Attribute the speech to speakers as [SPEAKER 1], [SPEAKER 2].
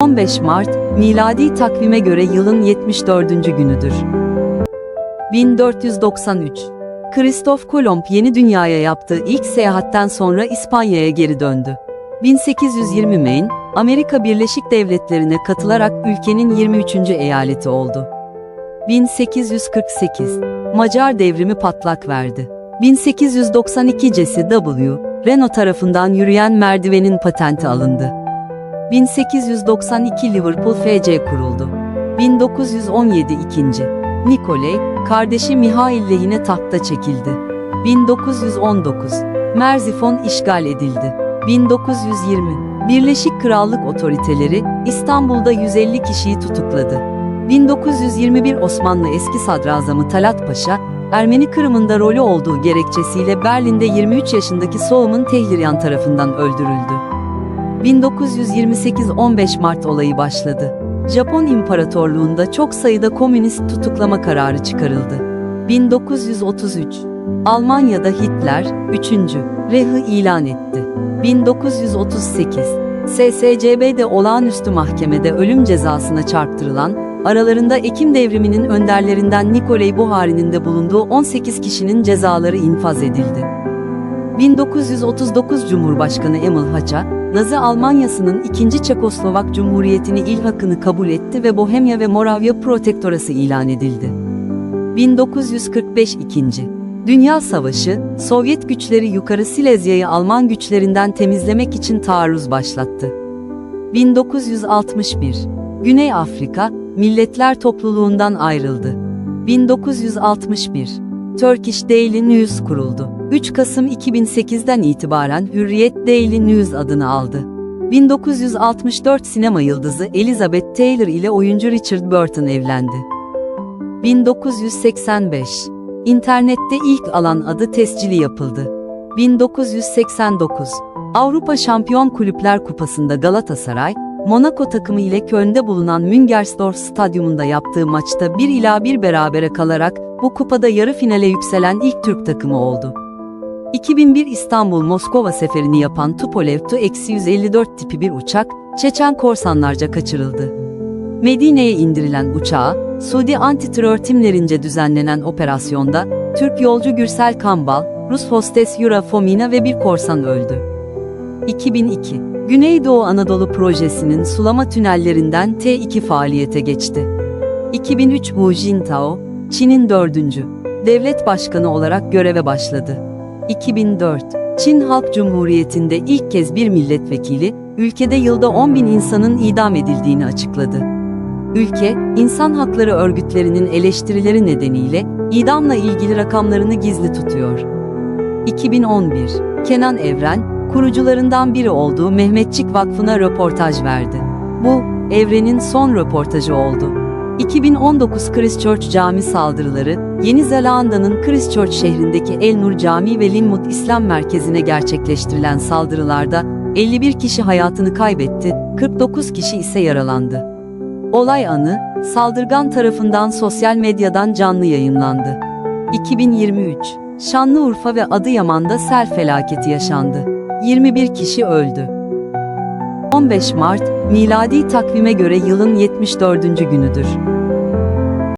[SPEAKER 1] 15 Mart, miladi takvime göre yılın 74. günüdür. 1493 Kristof Kolomb yeni dünyaya yaptığı ilk seyahatten sonra İspanya'ya geri döndü. 1820 Maine, Amerika Birleşik Devletleri'ne katılarak ülkenin 23. eyaleti oldu. 1848 Macar devrimi patlak verdi. 1892 Jesse W. Renault tarafından yürüyen merdivenin patenti alındı. 1892 Liverpool FC kuruldu. 1917 ikinci. Nikolay, kardeşi Mihail lehine tahta çekildi. 1919. Merzifon işgal edildi. 1920. Birleşik Krallık otoriteleri İstanbul'da 150 kişiyi tutukladı. 1921 Osmanlı eski sadrazamı Talat Paşa, Ermeni Kırım'ında rolü olduğu gerekçesiyle Berlin'de 23 yaşındaki Soğum'un Tehliryan tarafından öldürüldü. 1928 15 Mart olayı başladı. Japon İmparatorluğunda çok sayıda komünist tutuklama kararı çıkarıldı. 1933 Almanya'da Hitler 3. Reh'i ilan etti. 1938 SSCB'de olağanüstü mahkemede ölüm cezasına çarptırılan, aralarında Ekim devriminin önderlerinden Nikolay Buhari'nin de bulunduğu 18 kişinin cezaları infaz edildi. 1939 Cumhurbaşkanı Emil Haça, Nazi Almanyası'nın ikinci Çekoslovak Cumhuriyeti'ni ilhakını kabul etti ve Bohemya ve Moravya protektorası ilan edildi. 1945 2. Dünya Savaşı, Sovyet güçleri yukarı Silezya'yı Alman güçlerinden temizlemek için taarruz başlattı. 1961 Güney Afrika, Milletler Topluluğundan ayrıldı. 1961 Turkish Daily News kuruldu. 3 Kasım 2008'den itibaren Hürriyet Daily News adını aldı. 1964 sinema yıldızı Elizabeth Taylor ile oyuncu Richard Burton evlendi. 1985 İnternette ilk alan adı tescili yapıldı. 1989 Avrupa Şampiyon Kulüpler Kupası'nda Galatasaray, Monaco takımı ile Köln'de bulunan Müngersdorf Stadyumunda yaptığı maçta 1 ila 1 berabere kalarak bu kupada yarı finale yükselen ilk Türk takımı oldu. 2001 İstanbul-Moskova seferini yapan Tupolev Tu-154 tipi bir uçak, Çeçen korsanlarca kaçırıldı. Medine'ye indirilen uçağa, Suudi antiterör timlerince düzenlenen operasyonda, Türk yolcu Gürsel Kambal, Rus hostes Yura Fomina ve bir korsan öldü. 2002 Güneydoğu Anadolu Projesi'nin sulama tünellerinden T2 faaliyete geçti. 2003 Hu Jintao, Çin'in dördüncü devlet başkanı olarak göreve başladı. 2004 Çin Halk Cumhuriyeti'nde ilk kez bir milletvekili, ülkede yılda 10 bin insanın idam edildiğini açıkladı. Ülke, insan hakları örgütlerinin eleştirileri nedeniyle idamla ilgili rakamlarını gizli tutuyor. 2011 Kenan Evren, kurucularından biri olduğu Mehmetçik Vakfı'na röportaj verdi. Bu, Evren'in son röportajı oldu. 2019 Christchurch cami saldırıları, Yeni Zelanda'nın Christchurch şehrindeki El Nur Camii ve Linwood İslam Merkezi'ne gerçekleştirilen saldırılarda 51 kişi hayatını kaybetti, 49 kişi ise yaralandı. Olay anı, saldırgan tarafından sosyal medyadan canlı yayınlandı. 2023 Şanlıurfa ve Adıyaman'da sel felaketi yaşandı. 21 kişi öldü. 15 Mart, miladi takvime göre yılın 74. günüdür.